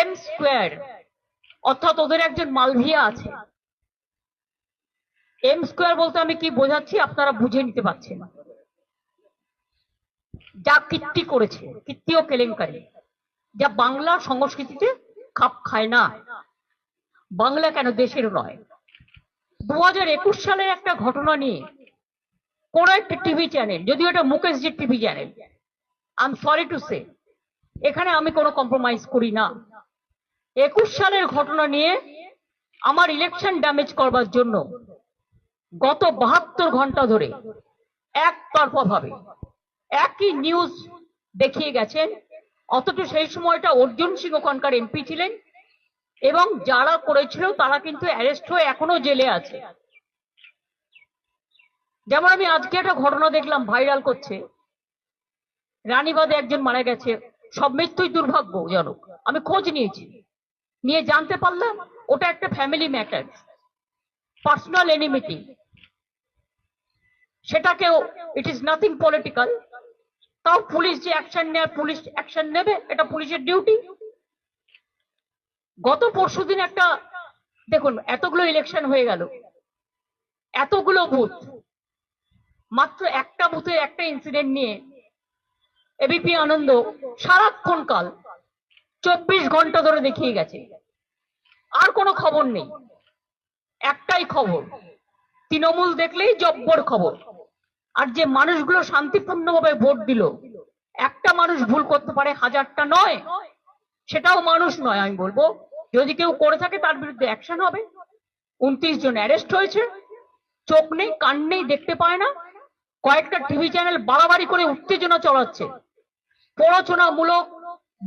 M square অর্থাৎ ওদের একজন মালভিয়া আছে। এম স্কোয়ার বলতে আমি কি বোঝাচ্ছি আপনারা বুঝে নিতে পারছেন যা কীর্তি করেছে, কীর্তি ও কেলেঙ্কারি। যা বাংলা সংস্কৃতিতে খাপ খায় না। বাংলা কেন দেশের নয়? দু হাজার একুশ সালের একটা ঘটনা নিয়ে কোন একটা টিভি চ্যানেল, যদিও এটা মুকেশজির TV channel I am sorry to say এখানে আমি কোনো কম্প্রোমাইজ করি না। একুশ সালের ঘটনা নিয়ে আমার ইলেকশন ড্যামেজ করবার জন্য গত বাহাত্তর ঘণ্টা ধরে একতরফা ভাবে একই নিউজ দেখিয়ে গেছেন। অথচ সেই সময়টা অর্জুন সিং ওখানকার এমপি ছিলেন এবং যারা করেছিল তারা কিন্তু অ্যারেস্ট হয়ে এখনও জেলে আছে। যেমন আমি আজকে একটা ঘটনা দেখলাম ভাইরাল করছে। রানীবাদে একজন মারা গেছে। সব মৃত্যুই দুর্ভাগ্যজনক। আমি খোঁজ নিয়েছি। নিয়ে জানতে পারলাম ওটা একটা ফ্যামিলি ম্যাটার পার্সোনাল এনিমিটি সেটাকেও ইট ইজ নাথিং পলিটিক্যাল তাও পুলিশ যে অ্যাকশন নেয়, পুলিশ অ্যাকশন নেবে, এটা পুলিশের ডিউটি গত পরশুদিন একটা, দেখুন, এতগুলো ইলেকশন হয়ে গেল, এতগুলো বুথ মাত্র একটা বুথের একটা ইনসিডেন্ট নিয়ে এবিপি আনন্দ সারাক্ষণ কাল চব্বিশ ঘণ্টা ধরে দেখিয়ে গেছে। আর কোনো খবর নেই। একটাই খবর, তৃণমূল দেখলেই জব্বর খবর। আর যে মানুষগুলো শান্তিপূর্ণভাবে ভোট দিল, একটা মানুষ ভুল করতে পারে হাজারটা নয়। সেটাও মানুষ নয়, আমি বলব। যদি কেউ করে থাকে, তার বিরুদ্ধে অ্যাকশন হবে। উনত্রিশ জন অ্যারেস্ট হয়েছে। চোখ নেই, কান নেই, দেখতে পায় না। কয়েকটা টিভি চ্যানেল বাড়াবাড়ি করে উত্তেজনা চড়াচ্ছে প্ররোচনামূলক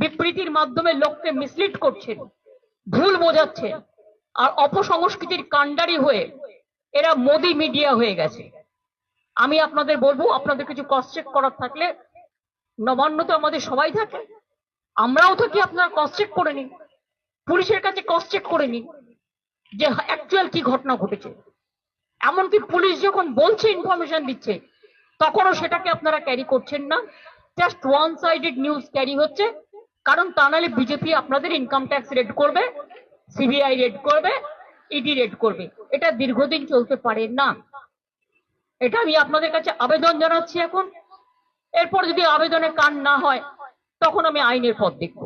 বিবৃতির মাধ্যমে লোককে মিসলিড করছেন, ভুল বোঝাচ্ছে আর অপসংস্কৃতির কাণ্ডারি হয়ে এরা মোদি মিডিয়া হয়ে গেছে। আমি আপনাদের বলব, আপনাদের কিছু চেক করার থাকলে, নবান্ন তো আমাদের সবাই থাকে, আমরাও থাকি আপনারা ক্রস চেক করে নিন। পুলিশের কাছে চেক করে নিন যে অ্যাকচুয়াল কি ঘটনা ঘটেছে। এমনকি পুলিশ যখন বলছে ইনফরমেশন দিচ্ছে, তখনও সেটাকে আপনারা ক্যারি করছেন না। Just one sided news carry হচ্ছে। কারণ তা নাহলে বিজেপি আপনাদের ইনকাম ট্যাক্স রেড করবে সিবিআই রেড করবে ইডি রেড করবে। এটা দীর্ঘদিন চলতে পারে না। এটা আমি আপনাদের কাছে আবেদন জানাচ্ছি এখন। এরপর যদি আবেদনে কান না হয়, তখন আমি আইনের পথ দেখব।